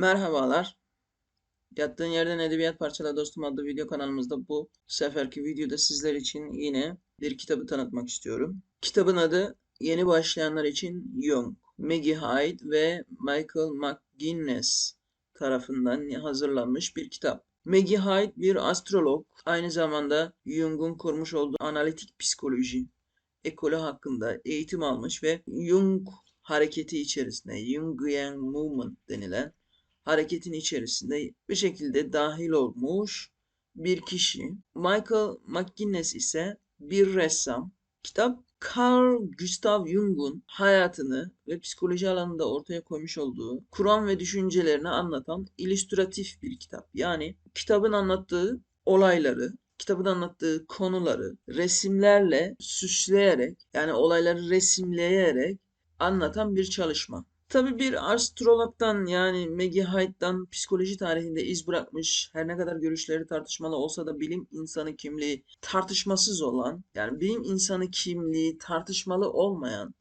Merhabalar. Yattığın yerden edebiyat parçaları dostum adlı video kanalımızda bu seferki videoda sizler için yine bir kitabı tanıtmak istiyorum. Kitabın adı yeni başlayanlar için Jung. Maggie Hyde ve Michael McGuinness tarafından hazırlanmış bir kitap. Maggie Hyde bir astrolog, aynı zamanda Jung'un kurmuş olduğu analitik psikoloji ekolü hakkında eğitim almış ve Jung hareketi içerisinde, Jungian Movement denilen hareketin içerisinde bir şekilde dahil olmuş bir kişi. Michael McGuinness ise bir ressam. Kitap Carl Gustav Jung'un hayatını ve psikoloji alanında ortaya koymuş olduğu kuram ve düşüncelerini anlatan illüstratif bir kitap. Yani kitabın anlattığı olayları, kitabın anlattığı konuları resimlerle süsleyerek yani olayları resimleyerek anlatan bir çalışma. Tabii bir astrologdan yani Maggie Hyde'dan psikoloji tarihinde iz bırakmış, her ne kadar görüşleri tartışmalı olsa da bilim insanı kimliği tartışmasız olan, yani bilim insanı kimliği tartışmalı olmayan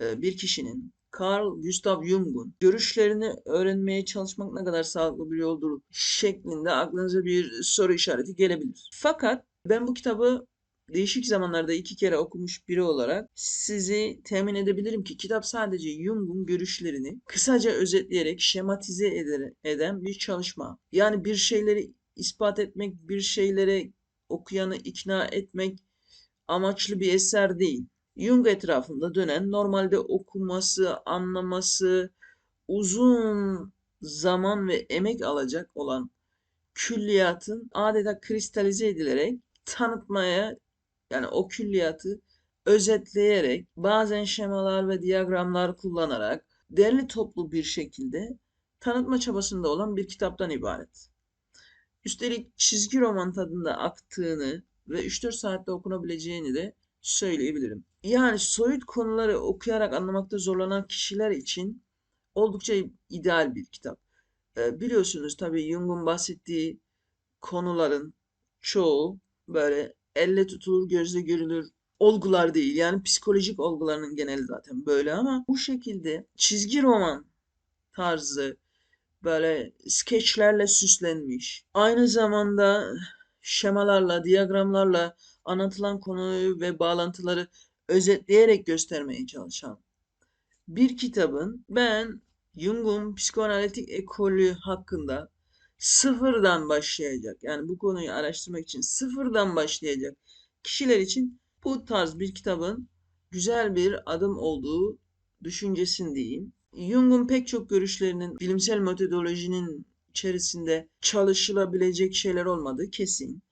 e, bir kişinin Carl Gustav Jung'un görüşlerini öğrenmeye çalışmak ne kadar sağlıklı bir yoldur şeklinde aklınıza bir soru işareti gelebilir. Fakat ben bu kitabı değişik zamanlarda iki kere okumuş biri olarak sizi temin edebilirim ki kitap sadece Jung'un görüşlerini kısaca özetleyerek şematize eder, eden bir çalışma. Yani bir şeyleri ispat etmek, bir şeylere okuyanı ikna etmek amaçlı bir eser değil. Jung etrafında dönen normalde okuması, anlaması uzun zaman ve emek alacak olan külliyatın adeta kristalize edilerek tanıtmaya yani o külliyatı özetleyerek bazen şemalar ve diyagramlar kullanarak derli toplu bir şekilde tanıtma çabasında olan bir kitaptan ibaret. Üstelik çizgi roman tadında aktığını ve 3-4 saatte okunabileceğini de söyleyebilirim. Yani soyut konuları okuyarak anlamakta zorlanan kişiler için oldukça ideal bir kitap. Ee, biliyorsunuz tabii Jung'un bahsettiği konuların çoğu böyle elle tutulur, gözle görülür olgular değil. Yani psikolojik olgularının geneli zaten böyle ama bu şekilde çizgi roman tarzı böyle skeçlerle süslenmiş. Aynı zamanda şemalarla, diyagramlarla anlatılan konuyu ve bağlantıları özetleyerek göstermeye çalışan bir kitabın ben Jung'un psikoanalitik ekolü hakkında sıfırdan başlayacak yani bu konuyu araştırmak için sıfırdan başlayacak kişiler için bu tarz bir kitabın güzel bir adım olduğu düşüncesindeyim. Jung'un pek çok görüşlerinin bilimsel metodolojinin içerisinde çalışılabilecek şeyler olmadığı kesin.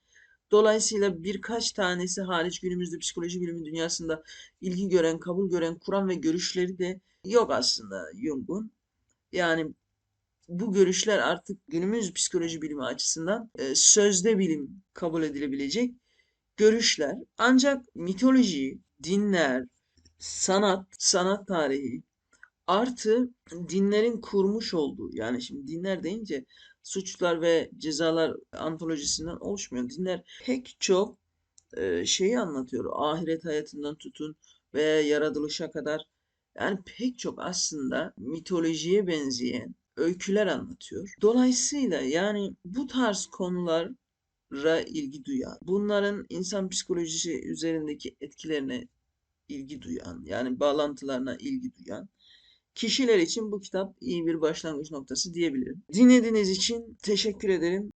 Dolayısıyla birkaç tanesi hariç günümüzde psikoloji bilimi dünyasında ilgi gören, kabul gören kuram ve görüşleri de yok aslında Jung'un. Yani bu görüşler artık günümüz psikoloji bilimi açısından e, sözde bilim kabul edilebilecek görüşler. Ancak mitoloji, dinler, sanat, sanat tarihi artı dinlerin kurmuş olduğu yani şimdi dinler deyince suçlar ve cezalar antolojisinden oluşmuyor. Dinler pek çok e, şeyi anlatıyor. Ahiret hayatından tutun veya yaratılışa kadar yani pek çok aslında mitolojiye benzeyen öyküler anlatıyor. Dolayısıyla yani bu tarz konulara ilgi duyan, bunların insan psikolojisi üzerindeki etkilerine ilgi duyan, yani bağlantılarına ilgi duyan kişiler için bu kitap iyi bir başlangıç noktası diyebilirim. Dinlediğiniz için teşekkür ederim.